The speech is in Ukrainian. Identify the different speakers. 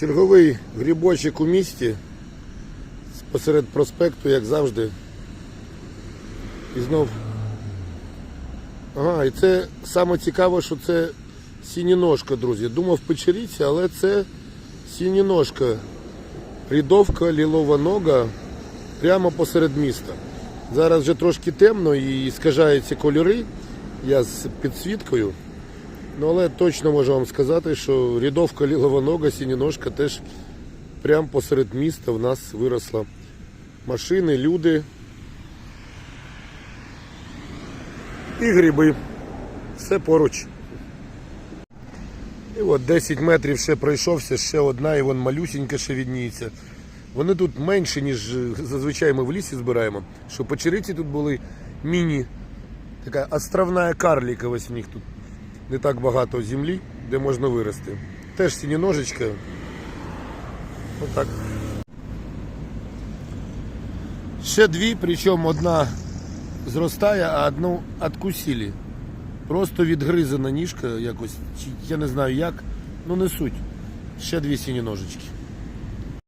Speaker 1: Черговий грибочок у місті посеред проспекту, як завжди. І знов. Ага, і це саме цікаво, що це сініножка, друзі. Думав печеріця, але це сініножка. Рядовка лілова нога прямо посеред міста. Зараз вже трошки темно і скажаються кольори. Я з підсвіткою. Ну, але точно можу вам сказати, що рядовка лілова нога, сініножка теж прямо посеред міста в нас виросла. Машини, люди і гриби. Все поруч. І от 10 метрів ще пройшовся, ще одна, і вон малюсінька ще відніється. Вони тут менші, ніж зазвичай ми в лісі збираємо. Що печериці тут були міні, така островна карліка, ось у них тут не так багато землі, де можна вирости. Теж сіні ножечки. Отак. Ще дві, причому одна зростає, а одну откусили. Просто відгризана ніжка якось, я не знаю як, ну не суть. Ще дві сіні ножички.